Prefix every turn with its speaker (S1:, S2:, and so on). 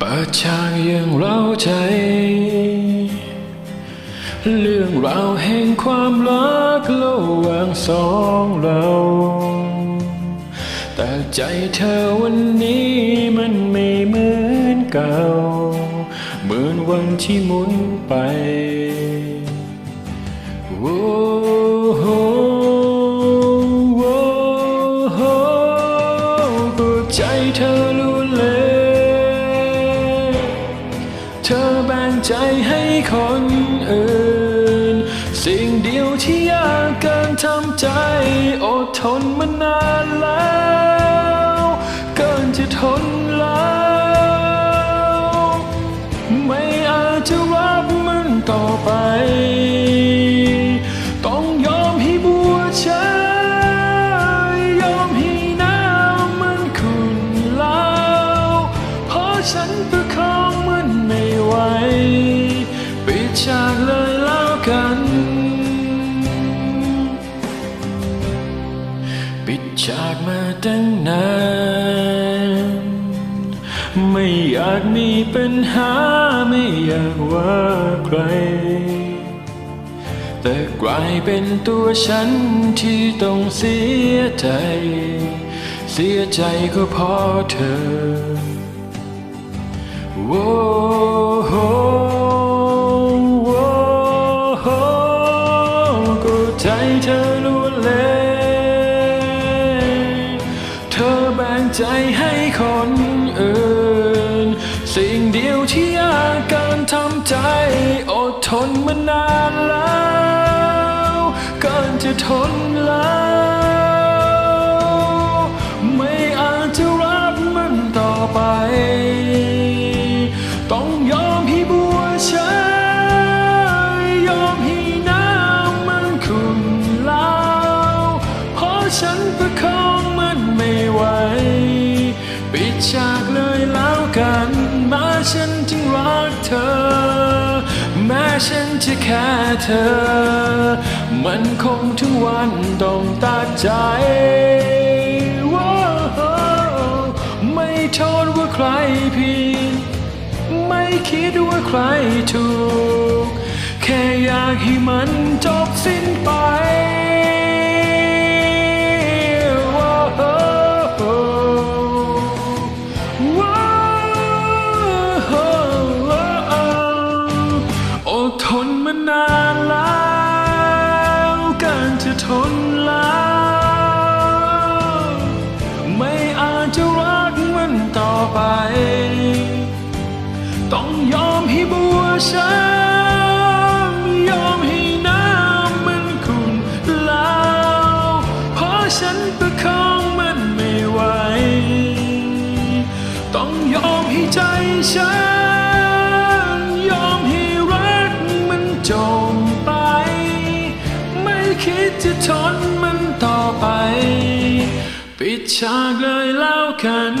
S1: ปิดฉากอย่างเร้าใจ เรื่องราวแห่งความรักระหว่างสองเรา แต่ใจเธอวันนี้มันไม่เหมือนเก่า เหมือนวันที่หมุนไป โอ้ ใจให้คนอื่น สิ่งเดียวที่ยากเกินทำใจ อดทนมานานแล้ว เกินจะทน ปิดฉากมาตั้งนาน ไม่อยากมีปัญหาไม่อยากว่าใคร แต่กลายเป็นตัวฉันที่ต้องเสียใจ เสียใจก็เพราะเธอโว้โหโว้โหก็ใจเธอล้ ใจให้คนอื่น สิ่งเดียวที่ยากการทำใจ อดทนมานานแล้วการจะทนแล้ว กันม้ฉันจึงรักเธอ แม้ฉันจะแค่เธอ มันคงถึงวันต้องตัดใจว้าวไม่โทษว่าใครผิดไม่คิดว่าใครถูก แค่อยากให้มันจบสิ้นไป จะทนแล้ว ไม่อาจจะรักมันต่อไป ต้องยอมให้บัวช้ำยอมให้น้ำมันขุ่นแล้ว เพราะฉันประคองมันไม่ไหว ต้องยอมให้ใจฉัน คิดจะทนมันต่อไป ปิดฉากเลยแล้วกัน